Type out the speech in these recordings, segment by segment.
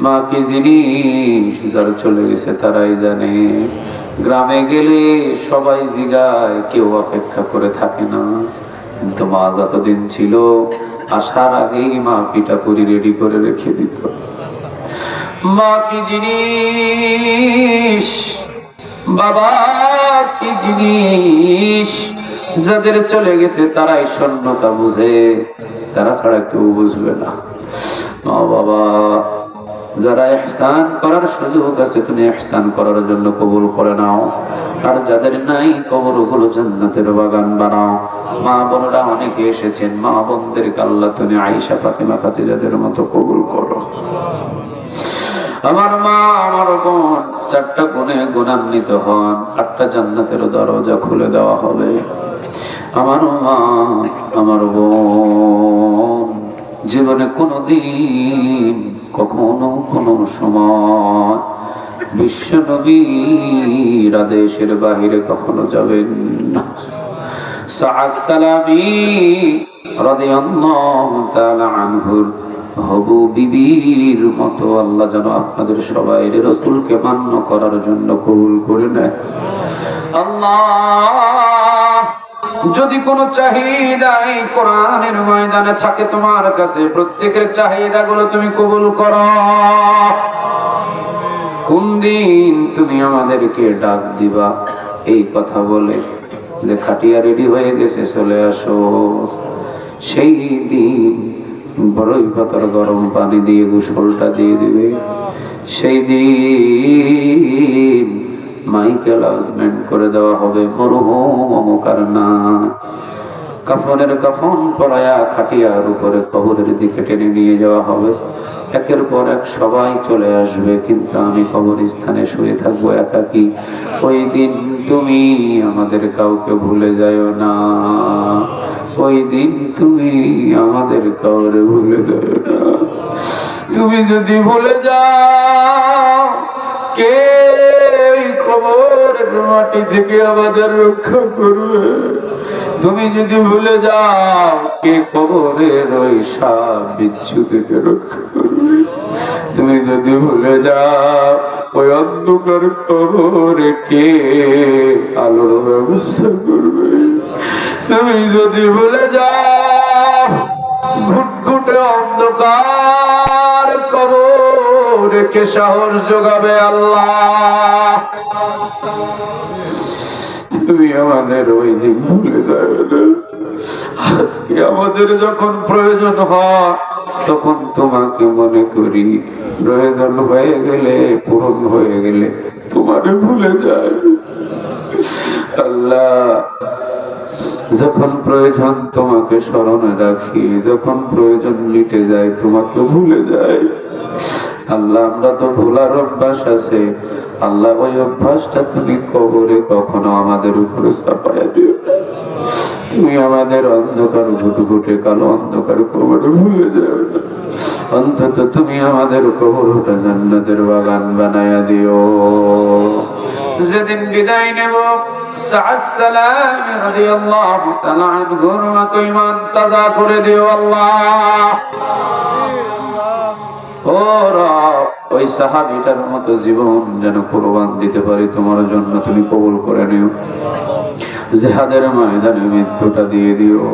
মা কি জিনিস? যারা চলে গেছে তারাই জানে। গ্রামে গেলে সবাই জিগায়, কেউ অপেক্ষা করে থাকে না। কিন্তু মা যতদিন ছিল, আসার আগেই মা পিঠাপুরি রেডি করে রেখে দিত। মা কি জিনিস? বাবা কি জিনিস? যাদের চলে গেছে তারাই শূন্যতা বুঝে। তারা ছাড়া কেউ বুঝবে না। মা বাবা যারা এহসান করার সুযোগ আছে, তুমি এহসান করার জন্য কবুল করে নাও। আর যাদের নাই কবর ওগুলো জান্নাতের বাগান বানাও। মা বোনরা অনেকে এসেছেন, মা বোনদেরকে আল্লাহ তুমি আইসা ফাতেমা খাতিজাদের মতো কবুল করো। আমার মা, আমার বোন, চারটা গুণে গুণান্বিত হন, আটটা জান্নাতের দরজা খুলে দেওয়া হবে। আমার মা, আমার বোন, জীবনে কোনোদিন কখনো কোনো সময় বিশ্ব নবীর আদেশের বাহিরে কখনো যাবেন না। সালামি আনহুর হবু বিবির মতো আল্লাহ যেন আপনাদের সবাই রসুলকে মান্য করার জন্য কবুল করে নেয়। আল্লাহ যদি কোনো চাহিদা এই কোরআনের ময়দানে থাকে তোমার কাছে, প্রত্যেকের চাহিদা গুলো তুমি কবুল করো। কোন দিন তুমি আমাদেরকে ডাক দিবা? এই কথা বলে যে খাটিয়া রেডি হয়ে গেছে, চলে আসো। সেই দিন বড়ই পাতার গরম পানি দিয়ে গোসলটা দিয়ে দিবে। সেই দিন মাইকেল হাজবেন্ড করে দেওয়া হবে। মরহুম অমুকার না কাফনের কাফন পরায়া খাটিয়ার উপরে কবরের দিকে টেনে নিয়ে যাওয়া হবে। একের পর এক সবাই চলে আসবে, কিন্তু আমি কবরস্থানে শুয়ে থাকব একাকি। ওই দিন তুমি আমাদের কাউকে ভুলে যাও না। ওই দিন তুমি আমাদের কাউরে ভুলে যাও না। তুমি যদি ভুলে যাও, কে মাটি থেকে আমাদের রক্ষা করবে তুমি যদি ভুলে যাও, কে কবরের ওই সাপ বিচ্ছু থেকে রক্ষা করবে? তুমি যদি ভুলে যাও, ওই অন্ধকার কবরে কে আলোর ব্যবস্থা করবে? তুমি যদি ভুলে যাও, ঘুটঘুটে অন্ধকার কবরে কে সাহস যোগাবে আল্লাহ? তুমি আমাদের ওই দিন ভুলে যাবে আজকে আমাদের যখন প্রয়োজন হয়, তখন তোমাকে মনে করি প্রয়োজন হয়ে গেলে, পূরণ হয়ে গেলে তোমারে ভুলে যায়। আল্লাহ, যখন প্রয়োজন তোমাকে স্মরণে রাখি, যখন প্রয়োজন মিটে যায়, তোমাকে ভুলে যায়। আল্লাহ, আমরা তো ভোলার অভ্যাস আছে। আল্লাহ, ওই অভ্যাসটা তুমি কবরে কখনো আমাদের উপরে চাপাইয়া দিও তুমি আমাদের অন্ধকার ঘুট ঘুটে কালো অন্ধকার কবরে ভুলে যাও অন্তত তুমি আমাদের কবরটা জান্নাতের বাগান বানায়া দিও। যেদিন বিদায় নেব তাজা করে দিও আল্লাহ। ও রব ওই সাহাবীটার মতো জীবন যেন কোরবান দিতে পারি, তোমার জন্য তুমি কবুল করে নিও। জেহাদের ময়দানে মৃত্যুটা দিয়ে দিও।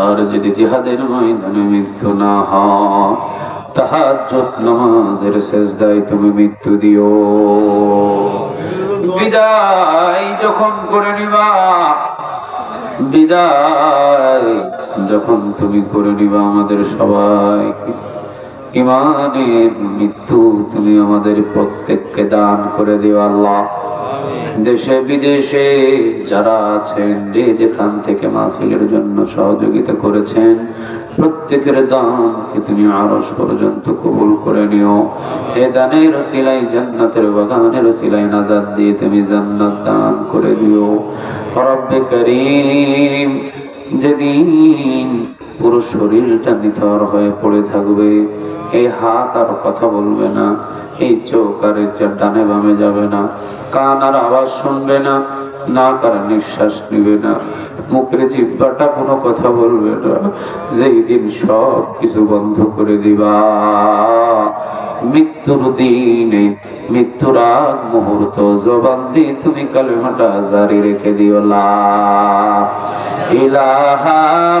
আর যদি জিহাদের ময়দানে মৃত্যু না হয়, তাহাজ্জুদ নামাজের শেষদায় তুমি মৃত্যু দিও। বিদায় যখন করে নিবা, বিদায় যখন তুমি করে নিবা আমাদের সবাই ইমানের মৃত্যু তুমি আমাদের প্রত্যেককে দান করে দিও আল্লাহ। দেশে বিদেশে যারা আছেন যে যেখান থেকে মাহফিলের জন্য সহযোগিতা করেছেন প্রত্যেকের দানকে তুমি আরস পর্যন্ত কবুল করে নিও। এ দানের সিলাই জান্নাতের বাগানের সিলাই নাজাদ দিয়ে তুমি জান্নাত দান করে দিও। রব্বে করিম যেদিন পুরো শরীরটা নিথর হয়ে পড়ে থাকবে। এই হাত আর কথা বলবে না। এই চোখ আর ডানে বামে যাবে না। কান আর আওয়াজ শুনবে না। না কার নিঃশ্বাস নিবে না। মুখের জিব্বাটা কোনো কথা বলবে না। যেই দিন সব কিছু বন্ধ করে দিবা। মৃত্যুর দিনে, মৃত্যুর আগ মুহূর্ত, জবান দিয়ে তুমি কালেমাটা জারি রেখে দিও। লা ইলাহা